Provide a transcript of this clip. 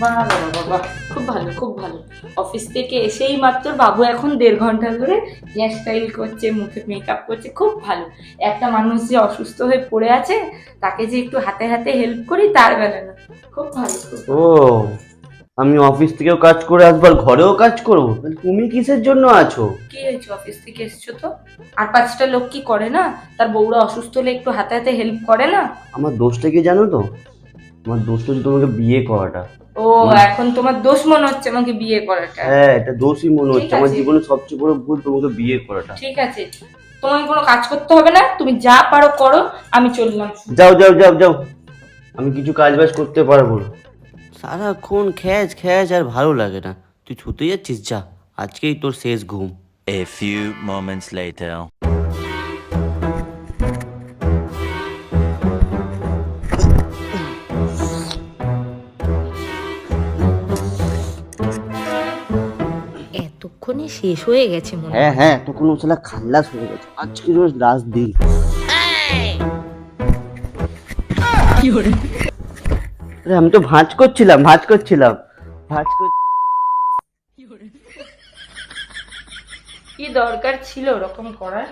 বাহ বাহ খুব ভালো খুব ভালো। অফিস থেকে এসেই মাত্র বাবু এখন দেড় ঘণ্টা ধরে হেয়ার স্টাইল করছে, মুখে মেকআপ করছে। খুব ভালো। একটা মানুষ যে অসুস্থ হয়ে পড়ে আছে, তাকে যে একটু হাতে হাতে হেল্প করি, তার বেলা না। ভালো, খুব ভালো। ও। আমি অফিস থেকেও কাজ করে আসব আর ঘরেও কাজ করব? তাহলে তুমি কিসের জন্য আছো? কি হয়েছে অফিস থেকে এসছো তো? আর পাঁচটা লোক কি করে না? তার বউরা অসুস্থ হলে একটু হাতে হাতে হেল্প করে না? আমার দোষটা কি জানো তো? আমার দোষটা হচ্ছে তোমাকে বিয়ে করাটা। ও এখন তোমার দোষ মনে হচ্ছে আমাকে বিয়ে করাটা। হ্যাঁ এটা দোষই মনে হচ্ছে। আমার জীবনে সবচেয়ে বড় ভুল তোমাকে বিয়ে করাটা। ঠিক আছে। তোমাকে কোনো কাজ করতে হবে না? তুমি যা পারো করো আমি চললাম। যাও যাও যাও যাও। আমি কিছু কাজ বাজ করতে পারব না। সারাক্ষণ খ্যাচ খ্যাচ আর ভালো লাগে না। তুই ছুতে যাচ্ছিস যা। আজকেই তোর শেষ ঘুম। A few moments later. এতক্ষণে শেষ হয়ে গেছে মনে হ্যাঁ হ্যাঁ তখন ও খাল্লাস হয়ে গেছে। আজকে রোজ লাস্ট দিন। আমি তো ভাঁজ করছিলাম ভাঁজ করছিলাম। ভাঁজ কর কি দরকার ছিল ওরকম করার?